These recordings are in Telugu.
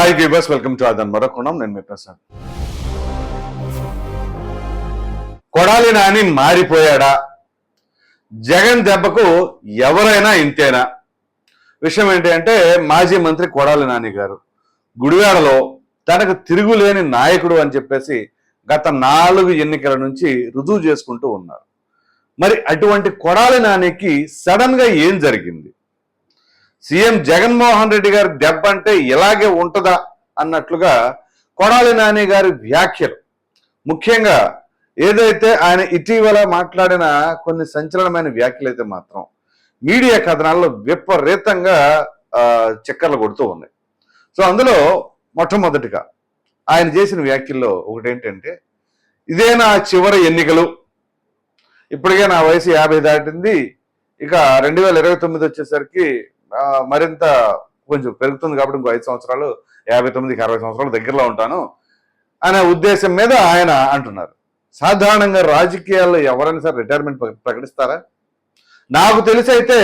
హాయ్ వ్యూబర్స్ వెల్కమ్ టు అదన్ మరొకడం నేను మీ ప్రసాద్ కొడాలి నాని మారిపోయాడా? జగన్ దెబ్బకు ఎవరైనా ఇంతేనా? విషయం ఏంటి అంటే మాజీ మంత్రి కొడాలి నాని గారు గుడివాడలో తనకు తిరుగులేని నాయకుడు అని చెప్పేసి గత నాలుగు ఎన్నికల నుంచి రుజువు చేసుకుంటూ ఉన్నారు. మరి అటువంటి కొడాలి నానికి సడన్గా ఏం జరిగింది? సీఎం జగన్మోహన్ రెడ్డి గారి దెబ్బ అంటే ఇలాగే ఉంటుందా అన్నట్లుగా కొడాలి నాని గారి వ్యాఖ్యలు. ముఖ్యంగా ఏదైతే ఆయన ఇటీవల మాట్లాడిన కొన్ని సంచలనమైన వ్యాఖ్యలు అయితే మాత్రం మీడియా కథనాల్లో విపరీతంగా చక్కర్లు కొడుతూ ఉన్నాయి. సో అందులో మొట్టమొదటిగా ఆయన చేసిన వ్యాఖ్యల్లో ఒకటి ఏంటంటే ఇదే నా చివరి ఎన్నికలు. ఇప్పటికే నా వయసు యాభై దాటింది. ఇక రెండు వేల ఇరవై తొమ్మిది వచ్చేసరికి మరింత కొంచెం పెరుగుతుంది కాబట్టి ఇంకో ఐదు సంవత్సరాలు యాభై తొమ్మిదికి అరవై సంవత్సరాలు దగ్గరలో ఉంటాను అనే ఉద్దేశం మీద ఆయన అంటున్నారు. సాధారణంగా రాజకీయాల్లో ఎవరైనా సరే రిటైర్మెంట్ ప్రకటిస్తారా? నాకు తెలిసి అయితే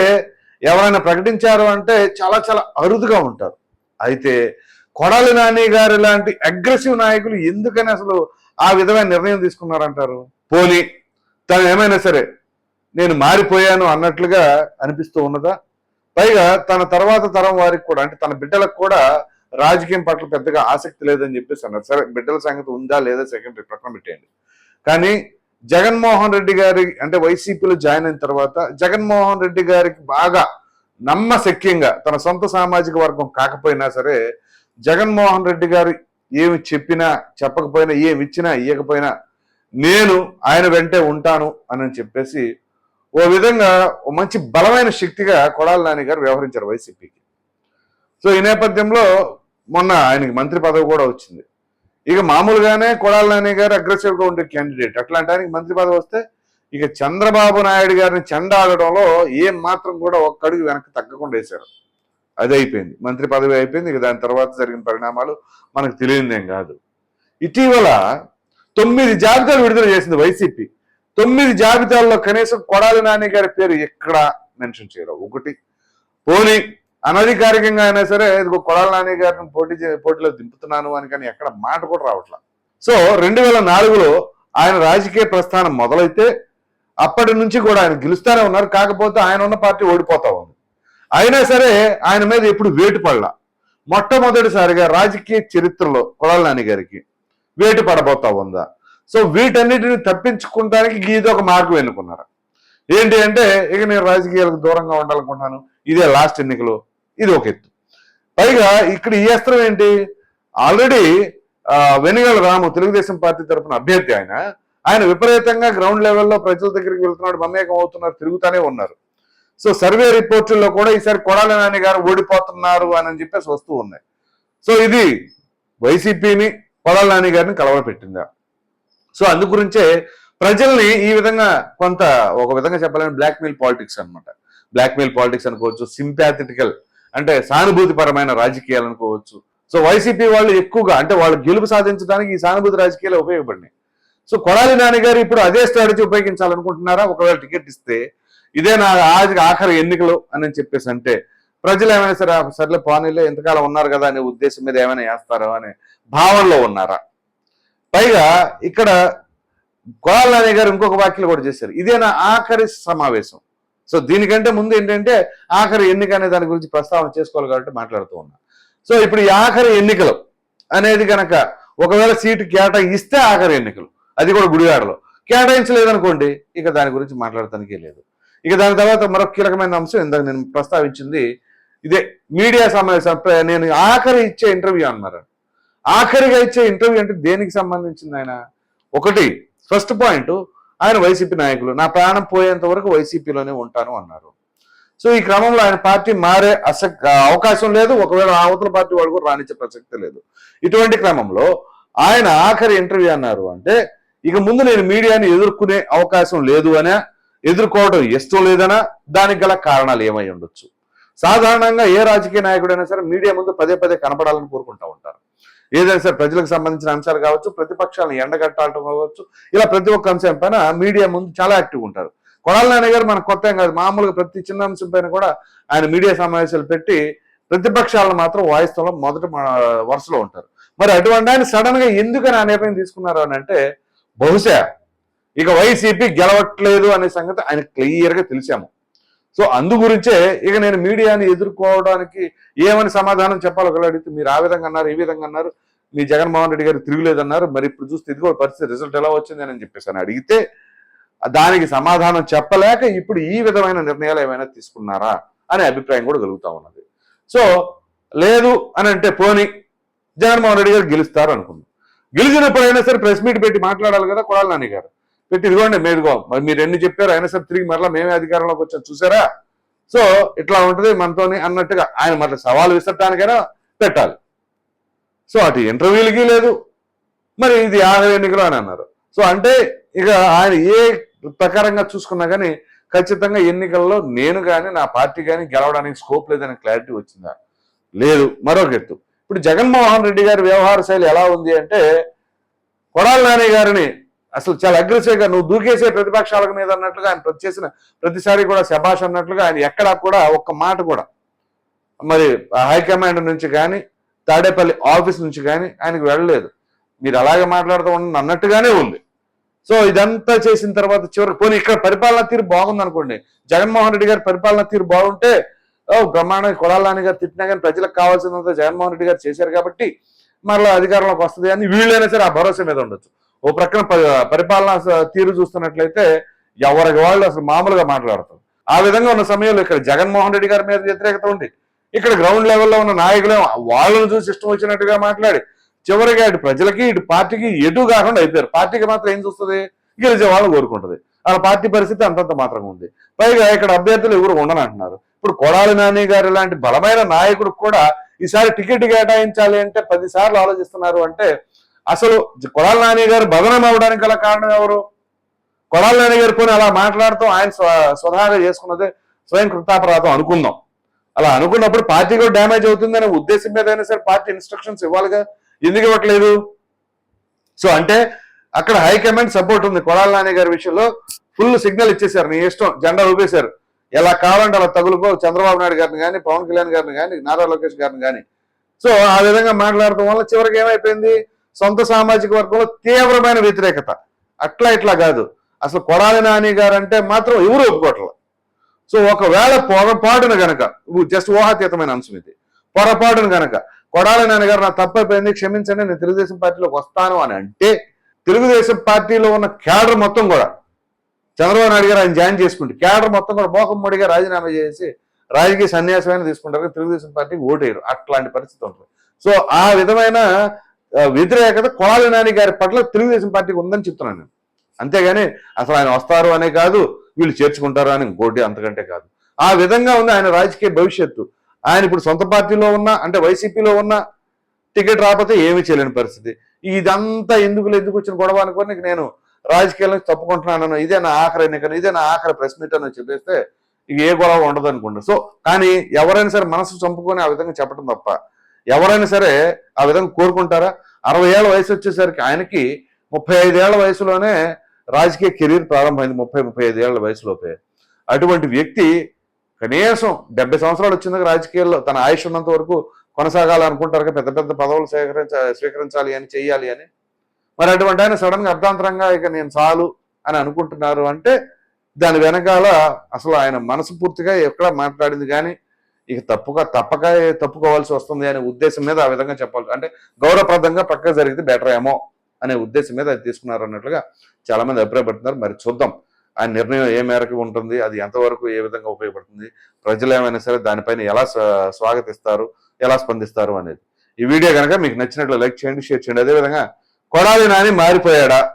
ఎవరైనా ప్రకటించారు అంటే చాలా చాలా అరుదుగా ఉంటారు. అయితే కొడాలి నాని గారు లాంటి అగ్రెసివ్ నాయకులు ఎందుకని అసలు ఆ విధమైన నిర్ణయం తీసుకున్నారంటారు? పోనీ తను ఏమైనా సరే నేను మారిపోయాను అన్నట్లుగా అనిపిస్తూ ఉన్నదా? పైగా తన తర్వాత తరం వారికి కూడా అంటే తన బిడ్డలకు కూడా రాజకీయం పట్ల పెద్దగా ఆసక్తి లేదని చెప్పేసి అన్నారు. సరే బిడ్డల సంగతి ఉందా లేదా సెకండరీ ప్రక్కన పెట్టేయండి. కానీ జగన్మోహన్ రెడ్డి గారి అంటే వైసీపీలో జాయిన్ అయిన తర్వాత జగన్మోహన్ రెడ్డి గారికి బాగా నమ్మశక్యంగా తన సొంత సామాజిక వర్గం కాకపోయినా సరే జగన్మోహన్ రెడ్డి గారు ఏమి చెప్పినా చెప్పకపోయినా ఏమి ఇచ్చినా ఇవ్వకపోయినా నేను ఆయన వెంటే ఉంటాను అని చెప్పేసి ఓ విధంగా ఓ మంచి బలమైన శక్తిగా కొడాల నాని గారు వ్యవహరించారు వైసీపీకి. సో ఈ నేపథ్యంలో మొన్న ఆయనకి మంత్రి పదవి కూడా వచ్చింది. ఇక మామూలుగానే కొడాల నాని గారు అగ్రెసివ్గా ఉండే క్యాండిడేట్ అట్లాంటి ఆయనకి మంత్రి పదవి వస్తే ఇక చంద్రబాబు నాయుడు గారిని చెండాడడంలో ఏం మాత్రం కూడా ఒక్క అడుగు వెనక్కి తగ్గకుండా వేశారు. అది అయిపోయింది. మంత్రి పదవి అయిపోయింది. ఇక దాని తర్వాత జరిగిన పరిణామాలు మనకు తెలియదేం కాదు. ఇటీవల తొమ్మిది జాబితాలు విడుదల చేసింది వైసీపీ. తొమ్మిది జాబితాల్లో కనీసం కొడాలి నాని గారి పేరు ఎక్కడ మెన్షన్ చేయరు ఒకటి పోనీ అనధికారికంగా అయినా సరే ఇదిగో కొడాలి నాని గారిని పోటీ పోటీలో దింపుతున్నాను అని కానీ ఎక్కడ మాట కూడా రావట్లా. సో రెండు వేల నాలుగులో ఆయన రాజకీయ ప్రస్థానం మొదలైతే అప్పటి నుంచి కూడా ఆయన గెలుస్తూనే ఉన్నారు. కాకపోతే ఆయన ఉన్న పార్టీ ఓడిపోతా ఉంది. అయినా సరే ఆయన మీద ఎప్పుడు వేటు పడలా. మొట్టమొదటిసారిగా రాజకీయ చరిత్రలో కొడాలి నాని గారికి వేటు పడబోతా ఉందా? సో వీటన్నిటిని తప్పించుకోవడానికి ఇది ఒక మార్గం ఎన్నుకున్నారు. ఏంటి అంటే ఇక నేను రాజకీయాలకు దూరంగా ఉండాలనుకుంటున్నాను. ఇదే లాస్ట్ ఎన్నికలు. ఇది ఒక ఎత్తు. పైగా ఇక్కడ ఈ అస్త్రం ఏంటి? ఆల్రెడీ వెనుగల రాము తెలుగుదేశం పార్టీ తరఫున అభ్యర్థి ఆయన. ఆయన విపరీతంగా గ్రౌండ్ లెవెల్లో ప్రజల దగ్గరికి వెళ్తున్నాడు మమేకం అవుతున్నారు తిరుగుతానే ఉన్నారు. సో సర్వే రిపోర్టుల్లో కూడా ఈసారి కొడాలి నాని గారు ఓడిపోతున్నారు అని చెప్పేసి వస్తూ ఉన్నాయి. సో ఇది వైసీపీని కొడాలి నాని గారిని కలవపెట్టిందా సో అందు గురించే ప్రజల్ని ఈ విధంగా కొంత ఒక విధంగా చెప్పాలంటే బ్లాక్మెయిల్ పాలిటిక్స్ అన్నమాట. బ్లాక్మెయిల్ పాలిటిక్స్ అనుకోవచ్చు సింపాథెటికల్ అంటే సానుభూతిపరమైన రాజకీయాలు అనుకోవచ్చు. సో వైసీపీ వాళ్ళు ఎక్కువగా అంటే వాళ్ళు గెలుపు సాధించడానికి ఈ సానుభూతి రాజకీయాలు ఉపయోగపడినాయి. సో కొడాలి నాని గారు ఇప్పుడు అదే స్ట్రాటజీ ఉపయోగించాలనుకుంటున్నారా? ఒకవేళ టికెట్ ఇస్తే ఇదే నా ఆది ఆఖరి ఎన్నికలు అని చెప్పేసి అంటే ప్రజలు ఏమైనా సరే సర్లే పానీలే ఎంతకాలం ఉన్నారు కదా అనే ఉద్దేశం మీద ఏమైనా వేస్తారో అనే భావనలో ఉన్నారా? పైగా ఇక్కడ కొడాలి నాని గారు ఇంకొక వ్యాఖ్యలు కూడా చేశారు. ఇదే నా ఆఖరి సమావేశం? సో దీనికంటే ముందు ఏంటంటే ఆఖరి ఎన్నిక అనే దాని గురించి ప్రస్తావన చేసుకోవాలి కాబట్టి మాట్లాడుతూ ఉన్నా. సో ఇప్పుడు ఈ ఆఖరి ఎన్నికలు అనేది కనుక ఒకవేళ సీటు కేటాయిస్తే ఆఖరి ఎన్నికలు. అది కూడా గుడివాడలో. కేటాయించలేదనుకోండి ఇక దాని గురించి మాట్లాడటానికే లేదు. ఇక దాని తర్వాత మరొక కీలకమైన అంశం ఇందాక నేను ప్రస్తావించింది ఇదే మీడియా సమావేశం. నేను ఆఖరి ఇచ్చే ఇంటర్వ్యూ అన్నారు. ఆఖరిగా ఇచ్చే ఇంటర్వ్యూ అంటే దేనికి సంబంధించింది ఆయన? ఒకటి ఫస్ట్ పాయింట్ ఆయన వైసీపీ నాయకులు నా ప్రాణం పోయేంత వరకు వైసీపీలోనే ఉంటాను అన్నారు. సో ఈ క్రమంలో ఆయన పార్టీ మారే అసక్ అవకాశం లేదు. ఒకవేళ అవతల పార్టీ వాడు కూడా రాణించే ప్రసక్తి లేదు. ఇటువంటి క్రమంలో ఆయన ఆఖరి ఇంటర్వ్యూ అన్నారు అంటే ఇక ముందు నేను మీడియాని ఎదుర్కొనే అవకాశం లేదు అనే ఎదుర్కోవడం ఇష్టం లేదనా దానికి గల కారణాలు ఏమై ఉండొచ్చు? సాధారణంగా ఏ రాజకీయ నాయకుడైనా సరే మీడియా ముందు పదే పదే కనపడాలని కోరుకుంటా ఉంటారు. ఏదైనా సరే ప్రజలకు సంబంధించిన అంశాలు కావచ్చు ప్రతిపక్షాలను ఎండగట్టాలటం కావచ్చు ఇలా ప్రతి ఒక్క అంశం పైన మీడియా ముందు చాలా యాక్టివ్ ఉంటారు. కొడాల నాని గారు మనకు కొత్త కాదు మామూలుగా ప్రతి చిన్న అంశం పైన కూడా ఆయన మీడియా సమావేశాలు పెట్టి ప్రతిపక్షాలను మాత్రం వాయిస్తంలో మొదటి మా- వరుసలో ఉంటారు. మరి అటువంటి ఆయన సడన్గా ఎందుకని ఆ నిర్ణయం తీసుకున్నారు అని అంటే బహుశా ఇక వైసీపీ గెలవట్లేదు అనే సంగతి ఆయన క్లియర్గా తెలిసాము. సో అందు గురించే ఇక నేను మీడియాని ఎదుర్కోవడానికి ఏమని సమాధానం చెప్పాలో ఒకళ్ళు అడిగితే మీరు ఆ విధంగా అన్నారు ఈ విధంగా అన్నారు మీ జగన్మోహన్ రెడ్డి గారు తిరుగులేదన్నారు మరి ఇప్పుడు చూస్తే ఇదిగో పరిస్థితి రిజల్ట్ ఎలా వచ్చింది అని చెప్పేసి అడిగితే దానికి సమాధానం చెప్పలేక ఇప్పుడు ఈ విధమైన నిర్ణయాలు ఏమైనా తీసుకున్నారా అనే అభిప్రాయం కూడా కలుగుతా ఉన్నది. సో లేదు అని అంటే పోని జగన్మోహన్ రెడ్డి గారు గెలుస్తారు అనుకుంది. గెలిచినప్పుడైనా సరే ప్రెస్ మీట్ పెట్టి మాట్లాడాలి కదా కొడాలి నాని గారు. పెట్టి ఇదిగోండి మీరుగో మరి మీరు ఎన్ని చెప్పారు అయినా సరే తిరిగి మరలా మేమే అధికారంలోకి వచ్చాం చూసారా? సో ఇట్లా ఉంటుంది మనతోని అన్నట్టుగా ఆయన మళ్ళీ సవాల్ విసరటానికైనా పెట్టాలి. సో అటు ఇంటర్వ్యూలకి లేదు. మరి ఇది ఆఖరి ఎన్నికలు అని అన్నారు. సో అంటే ఇక ఆయన ఏ ప్రకారంగా చూసుకున్నా కానీ ఖచ్చితంగా ఎన్నికల్లో నేను కానీ నా పార్టీ కానీ గెలవడానికి స్కోప్ లేదనే క్లారిటీ వచ్చిందా? లేదు. మరొక ఎత్తు. ఇప్పుడు జగన్మోహన్ రెడ్డి గారి వ్యవహార శైలి ఎలా ఉంది అంటే కొడాలి నాని గారిని అసలు చాలా అగ్రెసివ్గా నువ్వు దూకేసే ప్రతిపక్షాల మీద అన్నట్లుగా ఆయన ప్రతి చేసిన ప్రతిసారి కూడా శభాష్ అన్నట్లుగా ఆయన ఎక్కడా కూడా ఒక్క మాట కూడా మరి హైకమాండ్ నుంచి కానీ తాడేపల్లి ఆఫీస్ నుంచి కానీ ఆయనకు వెళ్ళలేదు. మీరు అలాగే మాట్లాడుతూ ఉండండి అన్నట్టుగానే ఉంది. సో ఇదంతా చేసిన తర్వాత చివరికి పోనీ ఇక్కడ పరిపాలన తీరు బాగుంది అనుకోండి. జగన్మోహన్ రెడ్డి గారి పరిపాలన తీరు బాగుంటే ఓ బ్రహ్మాండ కొడాలని గారు తిట్టినా కానీ ప్రజలకు కావాల్సినంత జగన్మోహన్ రెడ్డి గారు చేశారు కాబట్టి మరలా అధికారంలోకి వస్తుంది అని వీళ్ళైనా సరే ఆ భరోసా మీద ఉండొచ్చు. ఓ ప్రక్కన పరిపాలనా పరిపాలన తీరు చూస్తున్నట్లయితే ఎవరికి వాళ్ళు అసలు మామూలుగా మాట్లాడతారు. ఆ విధంగా ఉన్న సమయంలో ఇక్కడ జగన్మోహన్ రెడ్డి గారి మీద వ్యతిరేకత ఉంది. ఇక్కడ గ్రౌండ్ లెవెల్లో ఉన్న నాయకులే వాళ్ళని చూసి ఇష్టం వచ్చినట్టుగా మాట్లాడి చివరిగా ఇటు ప్రజలకి ఇటు పార్టీకి ఎటు కాకుండా అయిపోయారు. పార్టీకి మాత్రం ఏం చూస్తుంది? గెలిచే వాళ్ళని కోరుకుంటది. వాళ్ళ పార్టీ పరిస్థితి అంతంత మాత్రంగా ఉంది. పైగా ఇక్కడ అభ్యర్థులు ఎవరు ఉండనంటున్నారు ఇప్పుడు కొడాలి నాని గారు లాంటి బలమైన నాయకుడు కూడా ఈసారి టికెట్ కేటాయించాలి అంటే పదిసార్లు ఆలోచిస్తున్నారు అంటే అసలు కొడాల నాని గారు బదనం అవ్వడానికి గల కారణం ఎవరు? కొడాల నాని గారు పోనీ అలా మాట్లాడుతూ ఆయన స్వ- స్వతహాగా చేసుకున్నదే స్వయం కృతాపరాధం అనుకుందాం. అలా అనుకున్నప్పుడు పార్టీ కూడా డ్యామేజ్ అవుతుందనే ఉద్దేశం మీద అయినా సరే పార్టీ ఇన్స్ట్రక్షన్స్ ఇవ్వాలిగా. ఎందుకు ఇవ్వట్లేదు? సో అంటే అక్కడ హైకమాండ్ సపోర్ట్ ఉంది కొడాల నాని గారి విషయంలో. ఫుల్ సిగ్నల్ ఇచ్చేశారు నీ ఇష్టం. జెండా ఊపేశారు. ఎలా కావాలంటే అలా తగులుకో. చంద్రబాబు నాయుడు గారిని కానీ పవన్ కళ్యాణ్ గారిని కానీ నారా లోకేష్ గారిని కానీ సో ఆ విధంగా మాట్లాడటం వల్ల చివరికి ఏమైపోయింది? సొంత సామాజిక వర్గంలో తీవ్రమైన వ్యతిరేకత. అట్లా ఇట్లా కాదు. అసలు కొడాలి నాని గారు అంటే మాత్రం ఎవరు ఒప్పుకోవట్లేదు సో ఒకవేళ పొరపాటున గనక జస్ట్ ఊహాతీతమైన అంశం ఇది. పొరపాటున గనక కొడాలి నాని గారు నా తప్పైపోయింది క్షమించండి నేను తెలుగుదేశం పార్టీలోకి వస్తాను అని అంటే తెలుగుదేశం పార్టీలో ఉన్న క్యాడర్ మొత్తం కూడా చంద్రబాబు నాయుడు గారు ఆయన జాయిన్ చేసుకుంటే క్యాడర్ మొత్తం కూడా మోకం మోడీగా రాజీనామా చేసి రాజకీయ సన్యాసమైన తీసుకుంటారు తెలుగుదేశం పార్టీకి ఓటేయరు. అట్లాంటి పరిస్థితి ఉంటుంది. సో ఆ విధమైన వ్యతిరేకత కొడాలి నాని గారి పట్ల తెలుగుదేశం పార్టీకి ఉందని చెప్తున్నాను నేను. అంతేగాని అసలు ఆయన వస్తారు అనే కాదు వీళ్ళు చేర్చుకుంటారు అని ఇంకోటి అంతకంటే కాదు. ఆ విధంగా ఉంది ఆయన రాజకీయ భవిష్యత్తు. ఆయన ఇప్పుడు సొంత పార్టీలో ఉన్న అంటే వైసీపీలో ఉన్న టికెట్ రాకపోతే ఏమీ చేయలేని పరిస్థితి. ఇదంతా ఎందుకు ఎందుకు వచ్చిన గొడవ అనుకోని నేను రాజకీయాలను తప్పుకుంటున్నాను ఇదే నా ఆఖరి ఎన్నికను ఇదే నా ఆఖరి ప్రెస్ మీట్ అని చెప్పేస్తే ఇక ఏ గొడవ ఉండదు అనుకుంటా. సో కానీ ఎవరైనా సరే మనసు చంపుకొని ఆ విధంగా చెప్పడం తప్ప ఎవరైనా సరే ఆ విధంగా కోరుకుంటారా? అరవై ఏళ్ళ వయసు వచ్చేసరికి ఆయనకి ముప్పై ఐదేళ్ళ వయసులోనే రాజకీయ కెరీర్ ప్రారంభమైంది ముప్పై ముప్పై ఐదేళ్ళ వయసులోపే. అటువంటి వ్యక్తి కనీసం డెబ్బై సంవత్సరాలు వచ్చిందాక రాజకీయాల్లో తన ఆయుష్ ఉన్నంత వరకు కొనసాగాలనుకుంటారు కదా, పెద్ద పెద్ద పదవులు సేకరించ స్వీకరించాలి అని చెయ్యాలి అని. మరి అటువంటి ఆయన సడన్గా అర్థాంతరంగా అర్ధాంతరంగా ఇక నేను చాలు అని అనుకుంటున్నారు అంటే దాని వెనకాల అసలు ఆయన మనసు పూర్తిగా ఎక్కడ మాట్లాడింది కానీ ఇక తప్పుగా తప్పక తప్పుకోవాల్సి వస్తుంది అనే ఉద్దేశం మీద ఆ విధంగా చెప్పాలి. అంటే గౌరవప్రదంగా పక్కగా జరిగితే బెటర్ ఏమో అనే ఉద్దేశం మీద అది తీసుకున్నారు అన్నట్లుగా చాలా మంది అభిప్రాయపడుతున్నారు. మరి చూద్దాం. ఆ నిర్ణయం ఏ మేరకు ఉంటుంది అది ఎంతవరకు ఏ విధంగా ఉపయోగపడుతుంది ప్రజలు ఏమైనా సరే దానిపైన ఎలా స్వా- స్వాగతిస్తారు ఎలా స్పందిస్తారు అనేది. ఈ వీడియో కనుక మీకు నచ్చినట్లు లైక్ చేయండి షేర్ చేయండి. అదేవిధంగా కొడాలి నాని మారిపోయాడా?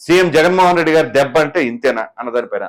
సీఎం జగన్మోహన్ రెడ్డి గారి దెబ్బ అంటే ఇంతేనా? అన్న దానిపైన